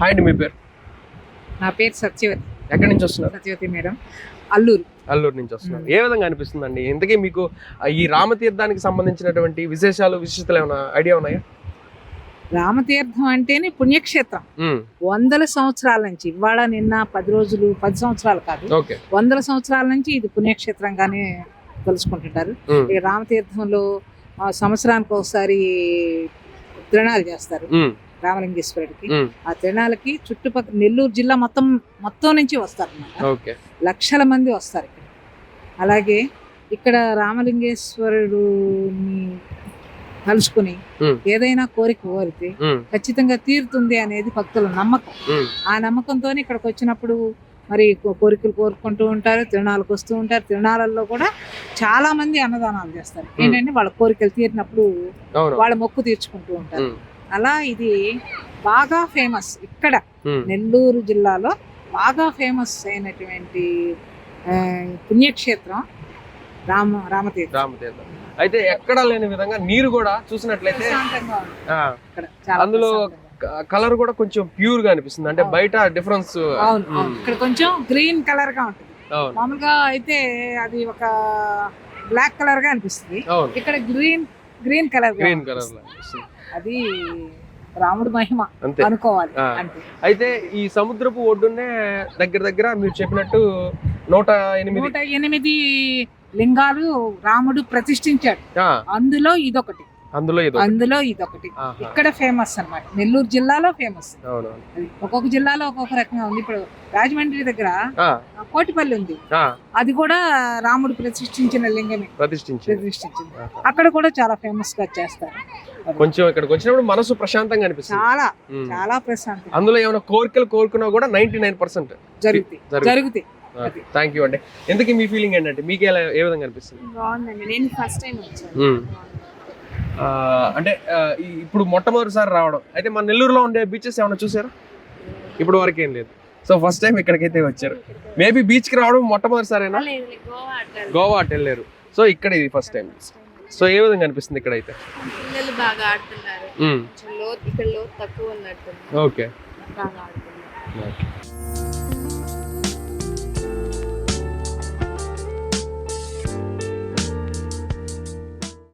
Hi అండి మీ పేరు? నా పేరు సత్యవతి. ఎక్కడి నుంచి వస్తున్నారు? సత్యవతి మేడం. అల్లూరు. అల్లూరు నుంచి వస్తున్నారు. ఏ విధంగా అనిపిస్తుందండి? ఇంతకీ మీకు ఈ రామతీర్థానికి సంబంధించినటువంటి విశేషాలు విశిష్టతలు ఏమైనా ఐడియా ఉన్నాయా? రామతీర్థం అంటేనే పుణ్యక్షేత్రం. వందల సంవత్సరాల నుంచి ఇవాళ నిన్న పది రోజులు పది సంవత్సరాలు కాదు. వందల సంవత్సరాల నుంచి ఇది పుణ్యక్షేత్రంగానే ఈ రామతీర్థంలో సంవత్సరానికి ఒకసారి తిరణాలు చేస్తారు. రామలింగేశ్వరుడికి. ఆ తిరణాలకి చుట్టుపక్కల నెల్లూరు జిల్లా మొత్తం మొత్తం నుంచి వస్తారు అన్నమాట. లక్షల మంది వస్తారు ఇక్కడ. అలాగే ఇక్కడ రామలింగేశ్వరుడుని కలుసుకుని ఏదైనా కోరిక కోరితే ఖచ్చితంగా తీరుతుంది అనేది భక్తుల నమ్మకం. ఆ నమ్మకంతో ఇక్కడికి వచ్చినప్పుడు మరి కోరికలు కోరుకుంటూ ఉంటారు తిరణాలకు వస్తూ ఉంటారు. తిరణాలలో కూడా చాలా మంది అన్నదానాలు చేస్తారు. ఏంటంటే వాళ్ళ కోరికలు తీరినప్పుడు వాళ్ళ మొక్కు తీర్చుకుంటూ ఉంటారు. అలా ఇది బాగా ఫేమస్ ఇక్కడ నెల్లూరు జిల్లాలో బాగా ఫేమస్ అయినటువంటి పుణ్యక్షేత్రం రామ రామతీర్థం. రామతీర్థం. అయితే ఎక్కడా లేని విధంగా నీరు కూడా చూసినట్లయితే అందులో. కలర్ కూడా కొంచెం ప్యూర్గా అనిపిస్తుంది. అంటే. బయట డిఫరెన్స్. ఇక్కడ కొంచెం గ్రీన్ కలర్గా ఉంటుంది మామూలుగా అయితే అది ఒక బ్లాక్ కలర్గా అనిపిస్తుంది ఇక్కడ green green colour green colour. అది రాముడు మహిమ అంతే. అనుకోవాలి అయితే ఈ సముద్రపు ఒడ్డునే దగ్గర దగ్గర మీరు చెప్పినట్టు నూట ఎనిమిది నూట ఎనిమిది లింగాలు రాముడు ప్రతిష్ఠించాడు. అందులో ఇదొకటి. అందులో అందులో ఇదొకటి. ఇక్కడ ఫేమస్ అన్నమాట. నెల్లూరు జిల్లాలో ఫేమస్. ఒక్కొక్క జిల్లాలో ఒక్కొక్క రకంగా ఉంది. ఇప్పుడు రాజమండ్రి దగ్గర కోటిపల్లి ఉంది. అది కూడా రాముడు ప్రతిష్ఠించిన లింగమే. ప్రతిష్ఠించి ప్రతిష్ఠించింది. అక్కడ కూడా చాలా ఫేమస్గా చేస్తారు కొంచెం ఇక్కడికి వచ్చినప్పుడు మనసు ప్రశాంతంగా అనిపిస్తుంది. చాలా. చాలా ప్రశాంతం అందులో ఏమైనా కోరికలు కోరుకున్నా కూడా నైన్టీ నైన్ పర్సెంట్ జరుగుతాయి. జరుగుతాయి. థ్యాంక్ యూ అండి. ఎందుకు మీ ఫీలింగ్ ఏంటంటే మీకు ఎలా ఏ విధంగా అనిపిస్తుంది? బాగుందండి. నేను ఫస్ట్ టైం వచ్చాను. అంటే ఇప్పుడు మొట్టమొదటిసారి రావడం. అయితే మన నెల్లూరులో ఉండే బీచెస్ ఏమైనా చూసారా? ఇప్పుడు వరకు ఏం లేదు. సో ఫస్ట్ టైం ఇక్కడికైతే వచ్చారు. మేబీ బీచ్కి రావడం మొట్టమొదటిసారేనా? గోవా అట్లా గోవా అటు వెళ్ళారు. సో ఇక్కడ ఇది ఫస్ట్ టైం సో ఏ విధంగా అనిపిస్తుంది పిల్లలు బాగా ఆడుతున్నారు. ఇక్కడ లోతు తక్కువ ఉన్నట్టుంది. ఓకే. బాగా ఆడుతున్నారు. ఓకే.